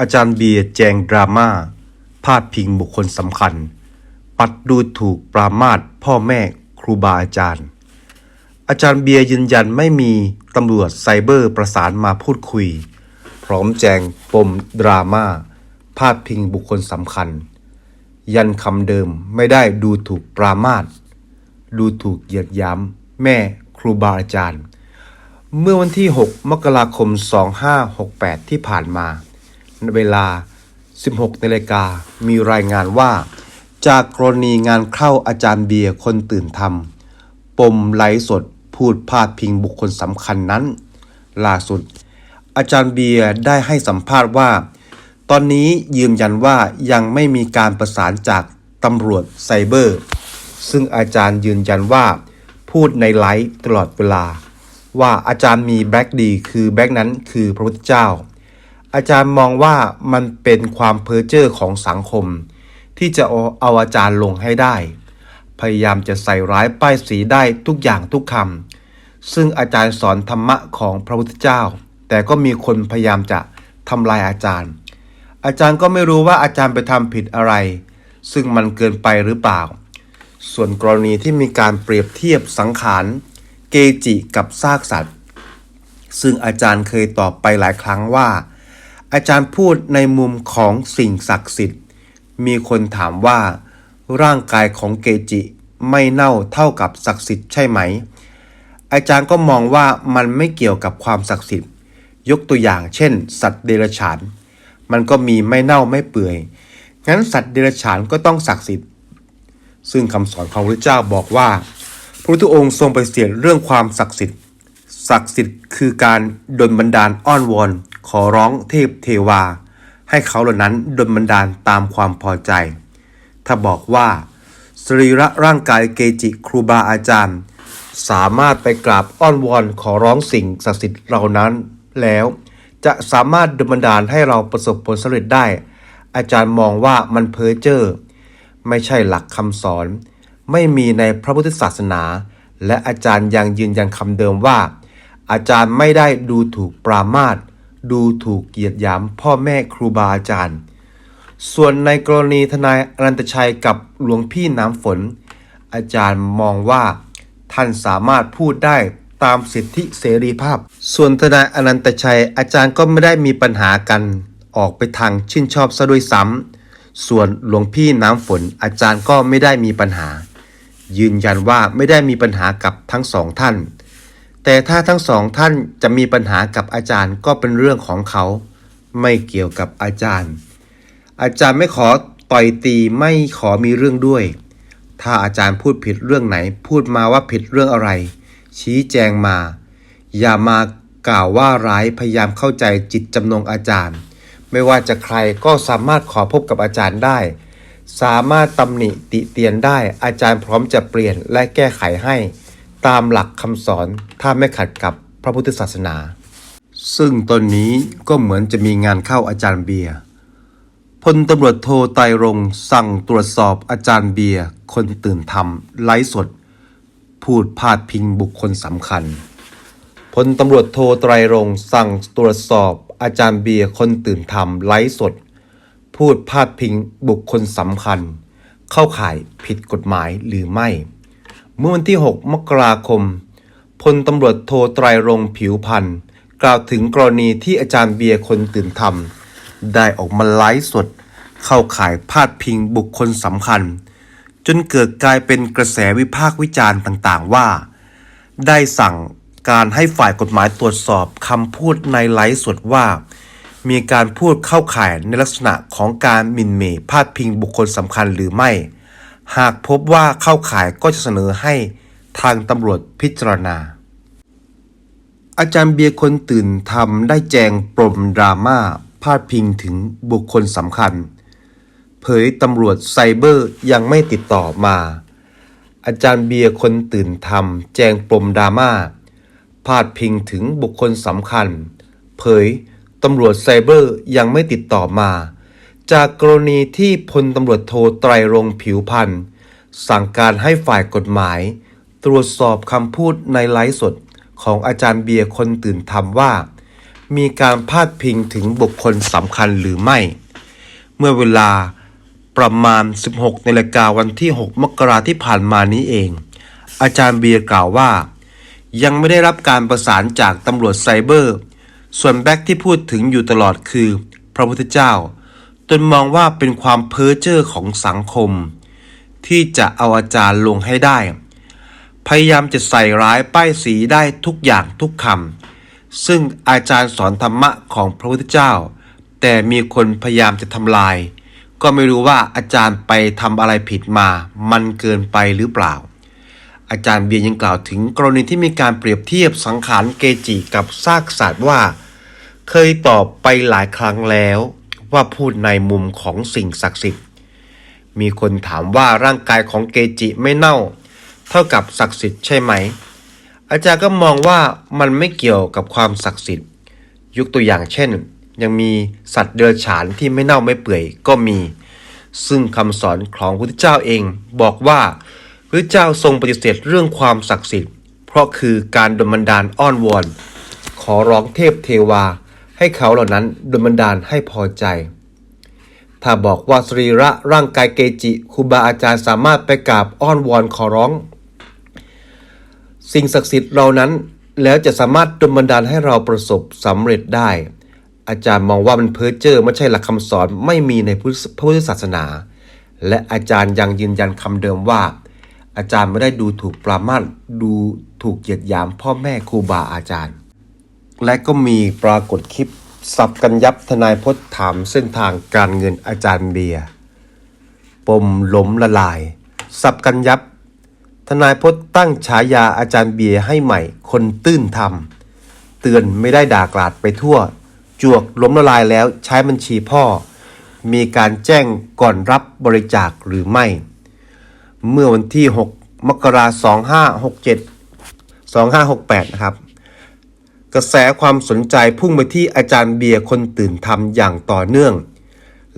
อาจารย์เบียร์แจงดราม่าพาดพิงบุคคลสำคัญ ปัดดูถูกปรามาสพ่อแม่ครูบาอาจารย์ อาจารย์เบียร์ยืนยันไม่มีตำรวจไซเบอร์ประสานมาพูดคุย พร้อมแจงปมดราม่าพาดพิงบุคคลสำคัญ ยันคำเดิมไม่ได้ดูถูกปรามาสดูถูกเหยียดย้ำแม่ครูบาอาจารย์ เมื่อวันที่ 6 มกราคม 2568 ที่ผ่านมา เวลา 16นาฬิกามีรายงานว่า จากกรณีงานเข้าอาจารย์เบียร์คนตื่นทำปมไลฟ์สดพูดพาดพิงบุคคลสำคัญนั้น ล่าสุด อาจารย์เบียร์ได้ให้สัมภาษณ์ว่า ตอนนี้ยืนยันว่ายังไม่มีการประสานจากตำรวจไซเบอร์ ซึ่งอาจารย์ยืนยันว่า พูดในไลฟ์ตลอดเวลา ว่าอาจารย์มีแบ็กดี คือแบ็กนั้นคือพระพุทธเจ้า อาจารย์มองว่ามันเป็นความเพ้อเจ้อของสังคม ที่จะเอาเอาอาจารย์ลงให้ได้ พยายามจะใส่ร้ายป้ายสีได้ทุกอย่างทุกคำซึ่งอาจารย์สอนธรรมะของพระพุทธเจ้า แต่ก็มีคนพยายามจะทำลายอาจารย์ อาจารย์ก็ไม่รู้ว่าอาจารย์ไปทำผิดอะไร ซึ่งมันเกินไปหรือเปล่า ส่วนกรณีที่มีการเปรียบเทียบสังขารเกจิกับซากสัตว์ ซึ่งอาจารย์เคยตอบไปหลายครั้งว่า อาจารย์พูดในมุมของสิ่งศักดิ์สิทธิ์ มีคนถามว่า ร่างกายของเกจิไม่เน่าเท่ากับศักดิ์สิทธิ์ใช่ไหม อาจารย์ก็มองว่ามันไม่เกี่ยวกับความศักดิ์สิทธิ์ ยกตัวอย่างเช่น สัตว์เดรัจฉาน มันก็มีไม่เน่าไม่เปื่อย งั้นสัตว์เดรัจฉานก็ต้องศักดิ์สิทธิ์ ซึ่งคำสอนของพระเจ้าบอกว่า พระพุทธองค์ทรงปฏิเสธเรื่องความศักดิ์สิทธิ์ ศักดิ์สิทธิ์คือการดลบันดาลอ้อนวอน ขอร้องเทพเทวา ให้เขาเหล่านั้นดลบันดาลตามความพอใจ ถ้าบอกว่า สรีระร่างกายเกจิครูบาอาจารย์ สามารถไปกราบอ้อนวอนขอร้องสิ่งศักดิ์สิทธิ์เหล่านั้น แล้วจะสามารถดลบันดาลให้เราประสบผลสำเร็จได้ อาจารย์มองว่ามันเพ้อเจ้อไม่ใช่หลักคำสอน ไม่มีในพระพุทธศาสนา และอาจารย์ยังยืนยันคำเดิมว่า อาจารย์ไม่ได้ดูถูกปรามาส ดูถูกเกียรติยามพ่อแม่ครูบาอาจารย์ ส่วนในกรณีทนายอนันตชัยกับหลวงพี่น้ำฝน อาจารย์มองว่า ท่านสามารถพูดได้ตามสิทธิเสรีภาพ ส่วนทนายอนันตชัยอาจารย์ก็ไม่ได้มีปัญหากันออกไปทางชื่นชอบซะด้วยซ้ำส่วนหลวงพี่น้ำฝนอาจารย์ก็ไม่ได้มีปัญหา ยืนยันว่าไม่ได้มีปัญหากับทั้งสองท่าน แต่ถ้าทั้งสองท่านจะมีปัญหากับอาจารย์ก็เป็นเรื่องของเขา ไม่เกี่ยวกับอาจารย์ อาจารย์ไม่ขอต่อยตีไม่ขอมีเรื่องด้วย ถ้าอาจารย์พูดผิดเรื่องไหน พูดมาว่าผิดเรื่องอะไร ชี้แจงมา อย่ามากล่าวว่าร้ายพยายามเข้าใจจิตจำนงอาจารย์ ไม่ว่าจะใครก็สามารถขอพบกับอาจารย์ได้ สามารถตำหนิติเตียนได้อาจารย์พร้อมจะเปลี่ยนและแก้ไขให้ ตามหลักคำสอนถ้าไม่ขัดกับพระพุทธศาสนา ซึ่งตอนนี้ก็เหมือนจะมีงานเข้าอาจารย์เบียร์พลตำรวจโทไตรรงสั่งตรวจสอบอาจารย์เบียร์คนตื่นทำไลฟ์สด พูดพาดพิงบุคคลสำคัญพลตำรวจโทไตรรงสั่งตรวจสอบอาจารย์เบียร์คนตื่นทำไลฟ์สด พูดพาดพิงบุคคลสำคัญ เข้าข่ายผิดกฎหมายหรือไม่ เมื่อวันที่ 6 มกราคม พลตำรวจโทไตรรงผิวพันธ์กล่าวถึงกรณีที่อาจารย์เบียร์คนตื่นทำได้ออกมาไลฟ์สด เข้าข่ายพาดพิงบุคคลสำคัญ จนเกิดกลายเป็นกระแสวิพากษ์วิจารณ์ต่างๆ ว่า ได้สั่งการให้ฝ่ายกฎหมายตรวจสอบคำพูดในไลฟ์สดว่า มีการพูดเข้าข่ายในลักษณะของการมินเม่พาดพิงบุคคลสำคัญหรือไม่ หากพบว่าเข้าข่ายก็จะเสนอให้ทางตำรวจพิจารณา อาจารย์เบียร์คนตื่นทำได้แจงปมดราม่าพาดพิงถึงบุคคลสำคัญ เผยตำรวจไซเบอร์ยังไม่ติดต่อมา อาจารย์เบียร์คนตื่นทำแจงปมดราม่าพาดพิงถึงบุคคลสำคัญ เผยตำรวจไซเบอร์ยังไม่ติดต่อมา จากกรณีที่พลตำรวจโทไตรรงผิวพันธ์สั่งการให้ฝ่ายกฎหมาย ตรวจสอบคำพูดในไลฟ์สดของอาจารย์เบียร์คนตื่นทำว่า มีการพาดพิงถึงบุคคลสำคัญหรือไม่ เมื่อเวลาประมาณ 16นาฬิกาวันที่ 6 มกราที่ผ่านมานี้เอง อาจารย์เบียร์กล่าวว่า ยังไม่ได้รับการประสานจากตำรวจไซเบอร์ ส่วนแบ็กที่พูดถึงอยู่ตลอดคือ พระพุทธเจ้า ตนมองว่าเป็นความเพ้อเจ้อของสังคม ที่จะเอาอาจารย์ลงให้ได้ พยายามจะใส่ร้ายป้ายสีได้ทุกอย่างทุกคำซึ่งอาจารย์สอนธรรมะของพระพุทธเจ้า แต่มีคนพยายามจะทำลาย ก็ไม่รู้ว่าอาจารย์ไปทำอะไรผิดมา มันเกินไปหรือเปล่า อาจารย์เบียร์ยังกล่าวถึงกรณีที่มีการเปรียบเทียบสังขารเกจิกับซากสัตว์ว่า เคยตอบไปหลายครั้งแล้ว ว่าพูดในมุมของสิ่งศักดิ์สิทธิ์ มีคนถามว่าร่างกายของเกจิไม่เน่า เท่ากับศักดิ์สิทธิ์ใช่ไหม อาจารย์ก็มองว่ามันไม่เกี่ยวกับความศักดิ์สิทธิ์ ยกตัวอย่างเช่น ยังมีสัตว์เดรัจฉานที่ไม่เน่าไม่เปื่อยก็มี ซึ่งคำสอนของพระพุทธเจ้าเองบอกว่าพระเจ้าทรงปฏิเสธเรื่องความศักดิ์สิทธิ์ เพราะคือการดลบันดาลอ้อนวอน ขอร้องเทพเทวา ให้เขาเหล่านั้นดลบันดาลให้พอใจ ถ้าบอกว่าสรีระร่างกายเกจิครูบาอาจารย์สามารถไปกราบอ้อนวอนขอร้อง สิ่งศักดิ์สิทธิ์เรานั้นแล้วจะสามารถดลบันดาลให้เราประสบสำเร็จได้ อาจารย์มองว่ามันเพ้อเจ้อไม่ใช่หลักคำสอนไม่มีในพุทธพระพุทธศาสนา และอาจารย์ยังยืนยันคำเดิมว่า อาจารย์ไม่ได้ดูถูกปรามาสดูถูกเหยียดหยามพ่อแม่ครูบาอาจารย์ และก็มีปรากฏคลิป สับกันยับทนายพจน์ถามเส้นทางการเงินอาจารย์เบียร์ปมล้มละลาย สับกันยับ ทนายพจน์ตั้งฉายาอาจารย์เบียร์ให้ใหม่ คนตื้นทำเตือนไม่ได้ด่ากราดไปทั่ว จวกล้มละลายแล้วใช้บัญชีพ่อ มีการแจ้งก่อนรับบริจาคหรือไม่ เมื่อวันที่ 6 มกราคม2567 2568 นะครับ กระแสความสนใจพุ่งไปที่อาจารย์เบียร์คนตื่นทำอย่างต่อเนื่อง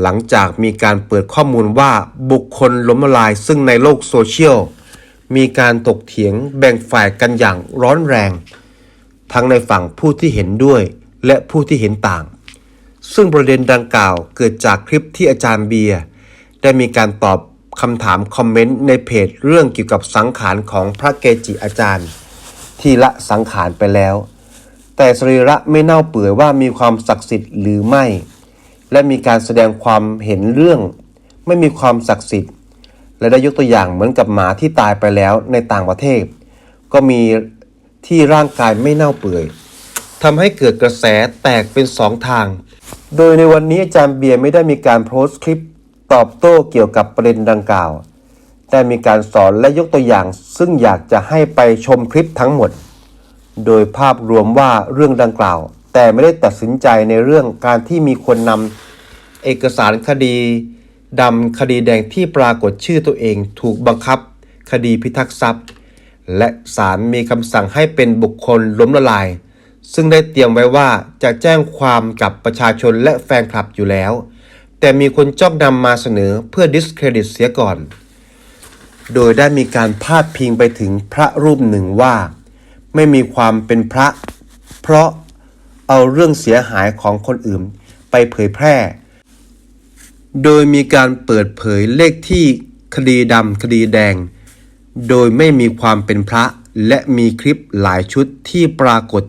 หลังจากมีการเปิดข้อมูลว่าบุคคลล้มละลายซึ่งในโลกโซเชียล มีการตกเถียงแบ่งฝ่ายกันอย่างร้อนแรง ทั้งในฝั่งผู้ที่เห็นด้วยและผู้ที่เห็นต่าง ซึ่งประเด็นดังกล่าวเกิดจากคลิปที่อาจารย์เบียร์ได้มีการตอบคำถามคอมเมนต์ในเพจเรื่องเกี่ยวกับสังขารของพระเกจิอาจารย์ ที่ละสังขารไปแล้ว แต่สรีระไม่เน่าเปื่อยว่ามีความศักดิ์สิทธิ์หรือไม่ และมีการแสดงความเห็นเรื่อง ไม่มีความศักดิ์สิทธิ์ และได้ยกตัวอย่างเหมือนกับหมาที่ตายไปแล้วในต่างประเทศ ก็มีที่ร่างกายไม่เน่าเปื่อยทำให้เกิดกระแสแตกเป็นสองทาง โดยในวันนี้อาจารย์เบียร์ไม่ได้มีการโพสต์คลิปตอบโต้เกี่ยวกับประเด็นดังกล่าว แต่มีการสอนและยกตัวอย่าง ซึ่งอยากจะให้ไปชมคลิปทั้งหมด โดยภาพรวมว่าเรื่องดังกล่าว แต่ไม่ได้ตัดสินใจในเรื่องการที่มีคนนำเอกสารคดีดำคดีแดงที่ปรากฏชื่อตัวเองถูกบังคับ คดีพิทักษ์ทรัพย์ และศาลมีคำสั่งให้เป็นบุคคลล้มละลาย ซึ่งได้เตรียมไว้ว่าจะแจ้งความกับประชาชนและแฟนคลับอยู่แล้ว แต่มีคนจ้องนำมาเสนอเพื่อดิสเครดิตเสียก่อน โดยได้มีการพาดพิงไปถึงพระรูปหนึ่งว่า ไม่มีความเป็นพระ เพราะเอาเรื่องเสียหายของคนอื่นไปเผยแพร่ โดยมีการเปิดเผยเลขที่คดีดำคดีแดง โดยไม่มีความเป็นพระและมีคลิปหลายชุดที่ปรากฏ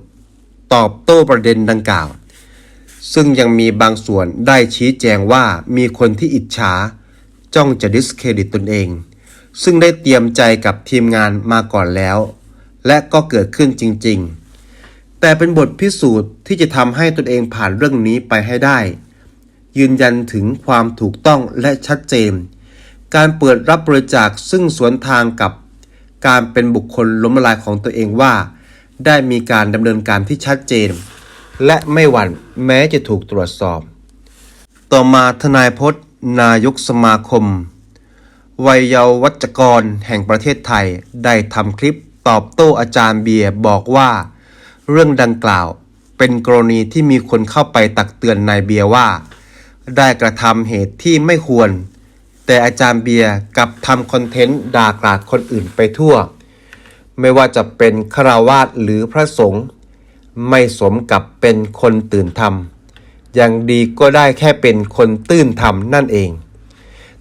ตอบโต้ประเด็นดังกล่าว ซึ่งยังมีบางส่วนได้ชี้แจงว่ามีคนที่อิจฉา จ้องจะดิสเครดิตตนเอง ซึ่งได้เตรียมใจกับทีมงานมาก่อนแล้ว และก็เกิดขึ้นจริง ๆ แต่เป็นบทพิสูจน์ที่จะทำให้ตนเองผ่านเรื่องนี้ไปให้ได้ ยืนยันถึงความถูกต้องและชัดเจน การเปิดรับบริจาคซึ่งสวนทางกับการเป็นบุคคลล้มละลายของตัวเองว่า ได้มีการดำเนินการที่ชัดเจน และไม่หวั่นแม้จะถูกตรวจสอบ ต่อมาทนายพจน์นายกสมาคม วัยเยาวัจกรแห่งประเทศไทยได้ทำคลิป ตอบโต้อาจารย์เบียร์บอกว่า เรื่องดังกล่าวเป็นกรณีที่มีคนเข้าไปตักเตือนนายเบียร์ว่า ได้กระทำเหตุที่ไม่ควร แต่อาจารย์เบียร์กลับทำคอนเทนต์ด่ากราดคนอื่นไปทั่ว ไม่ว่าจะเป็นคาราวาสหรือพระสงฆ์ไม่สมกับเป็นคนตื่นธรรม อย่างดีก็ได้แค่เป็นคนตื้นธรรมนั่นเอง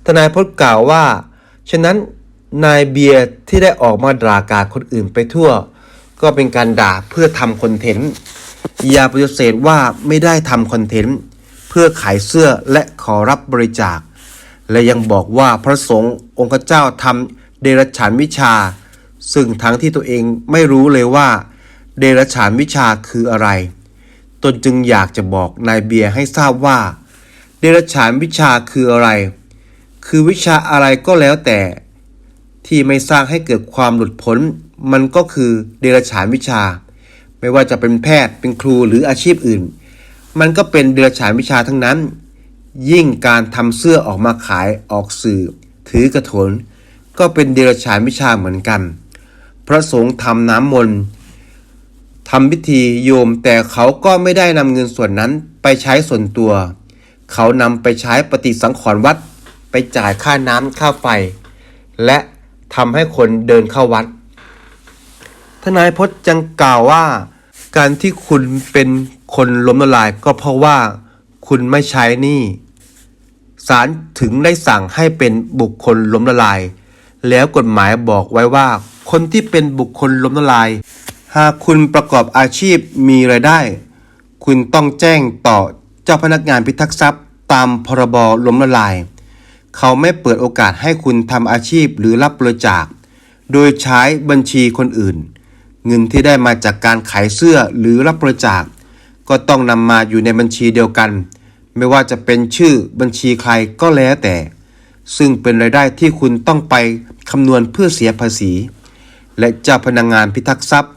ทนายพจน์กล่าวว่า ฉะนั้น นายเบียร์ที่ได้ออกมาด่ากาคนอื่นไปทั่ว ก็เป็นการด่าเพื่อทำคอนเทนต์ อย่าปฏิเสธว่าไม่ได้ทำคอนเทนต์ เพื่อขายเสื้อและขอรับบริจาค และยังบอกว่าพระสงฆ์องค์เจ้าทำเดรัจฉานวิชา ซึ่งทั้งที่ตัวเองไม่รู้เลยว่า เดรัจฉานวิชาคืออะไร ตนจึงอยากจะบอกนายเบียร์ให้ทราบว่า เดรัจฉานวิชาคืออะไร คือวิชาอะไรก็แล้วแต่ ที่ไม่สร้างให้เกิดความหลุดพ้นมันก็คือเดรัจฉานวิชา ไม่ว่าจะเป็นแพทย์เป็นครูหรืออาชีพอื่น มันก็เป็นเดรัจฉานวิชาทั้งนั้น ยิ่งการทำเสื้อออกมาขายออกสื่อ ถือกระโถนก็เป็นเดรัจฉานวิชาเหมือนกัน พระสงฆ์ทำน้ำมนต์ทำพิธีโยมแต่เขาก็ไม่ได้นำเงินส่วนนั้นไปใช้ส่วนตัว เขานำไปใช้ปฏิสังขรณ์วัด ไปจ่ายค่าน้ำค่าไฟ และ ทำให้คนเดินเข้าวัด ทนายพจน์ยังกล่าวว่า การที่คุณเป็นคนล้มละลายก็เพราะว่าคุณไม่ใช้หนี่ศาลถึงได้สั่งให้เป็นบุคคลล้มละลาย แล้วกฎหมายบอกไว้ว่า คนที่เป็นบุคคลล้มละลาย หากคุณประกอบอาชีพมีรายได้ คุณต้องแจ้งต่อเจ้าพนักงานพิทักษ์ทรัพย์ ตามพรบล้มละลาย เขาไม่เปิดโอกาสให้คุณทำอาชีพหรือรับบริจาค โดยใช้บัญชีคนอื่น เงินที่ได้มาจากการขายเสื้อหรือรับบริจาค ก็ต้องนำมาอยู่ในบัญชีเดียวกัน ไม่ว่าจะเป็นชื่อบัญชีใครก็แล้วแต่ ซึ่งเป็นรายได้ที่คุณต้องไปคำนวณเพื่อเสียภาษี และเจ้าพนักงานพิทักษ์ทรัพย์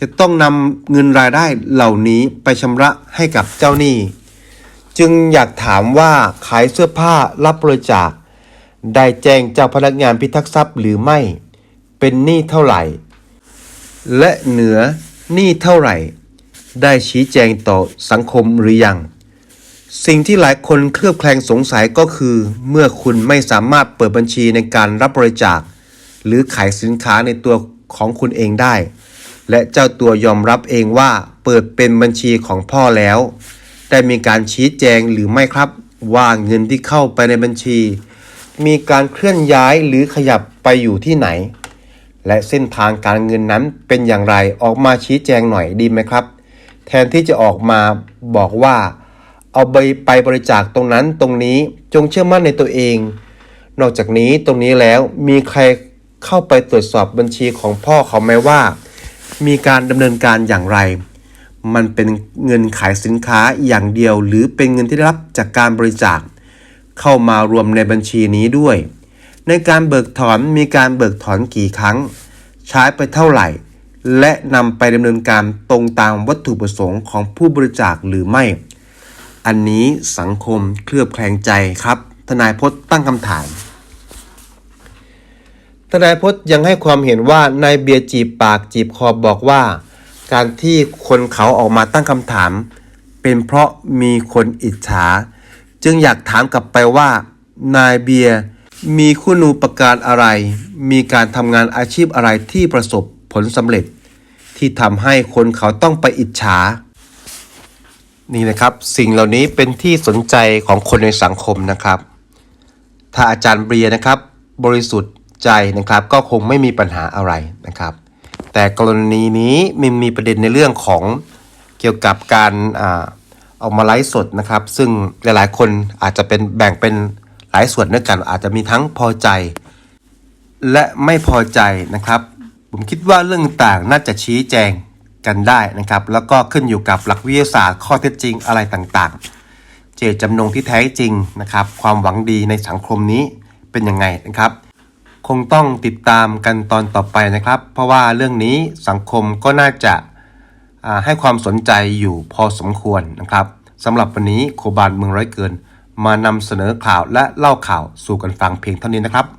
จะต้องนำเงินรายได้เหล่านี้ไปชำระให้กับเจ้าหนี้ จึงอยากถามว่าขายเสื้อผ้ารับบริจาค ได้แจ้งเจ้าพนักงานพิทักษ์ทรัพย์หรือไม่ เป็นหนี้เท่าไหร่ และเหนือหนี้เท่าไหร่ ได้ชี้แจงต่อสังคมหรือยัง สิ่งที่หลายคนเคลือบแคลงสงสัยก็คือ เมื่อคุณไม่สามารถเปิดบัญชีในการรับบริจาค หรือขายสินค้าในตัวของคุณเองได้ และเจ้าตัวยอมรับเองว่าเปิดเป็นบัญชีของพ่อแล้ว ได้มีการชี้แจงหรือไม่ครับ ว่าเงินที่เข้าไปในบัญชี มีการเคลื่อนย้ายหรือขยับไปอยู่ที่ไหน และเส้นทางการเงินนั้นเป็นอย่างไรออกมาชี้แจงหน่อยดีไหมครับ แทนที่จะออกมาบอกว่า เอาไปไปบริจาคตรงนั้นตรงนี้จงเชื่อมั่นในตัวเอง นอกจากนี้ตรงนี้แล้วมีใครเข้าไปตรวจสอบบัญชีของพ่อเขาไหมว่า มีการดำเนินการอย่างไร มันเป็นเงินขายสินค้าอย่างเดียว หรือเป็นเงินที่ได้รับจากการบริจาค เข้ามารวมในบัญชีนี้ด้วย ในการเบิกถอนมีการเบิกถอนกี่ครั้ง ใช้ไปเท่าไหร่ และนำไปดำเนินการตรงตามวัตถุประสงค์ของผู้บริจาคหรือไม่ อันนี้สังคมเคลือบแคลงใจครับ ทนายพจน์ตั้งคำถามทนายพจน์ยังให้ความเห็นว่านายเบียร์จีบปากจีบคอบอกว่า การที่คนเขาออกมาตั้งคำถาม เป็นเพราะมีคนอิจฉา จึงอยากถามกลับไปว่า นายเบียร์มีคุณูปการอะไร มีการทำงานอาชีพอะไรที่ประสบผลสำเร็จ ที่ทำให้คนเขาต้องไปอิจฉา นี่นะครับ สิ่งเหล่านี้เป็นที่สนใจของคนในสังคมนะครับ ถ้าอาจารย์เบียร์นะครับ บริสุทธิ์ใจนะครับ ก็คงไม่มีปัญหาอะไรนะครับ แต่กรณีนี้มันมีประเด็นในเรื่องของเกี่ยวกับการอาออกมาไลฟ์สดนะครับ ซึ่งหลายๆ คนอาจจะเป็นแบ่งเป็นหลายส่วนด้วยกัน อาจจะมีทั้งพอใจ และไม่พอใจนะครับ ผมคิดว่าเรื่องต่างน่าจะชี้แจงกันได้นะครับ แล้วก็ขึ้นอยู่กับหลักวิทยาศาสตร์ข้อเท็จจริงอะไรต่างๆ เจตจำนงที่แท้จริงนะครับ ความหวังดีในสังคมนี้เป็นยังไงนะครับ คงต้องติดตามกันตอนต่อไปนะครับ เพราะว่าเรื่องนี้สังคมก็น่าจะาให้ความสนใจอยู่พอสมควรนะครับสำหรับวันนี้โคบานเมืองร้อยเกิน มานำเสนอข่าวและเล่าข่าวสู่กันฟังเพียงเท่านี้นะครับ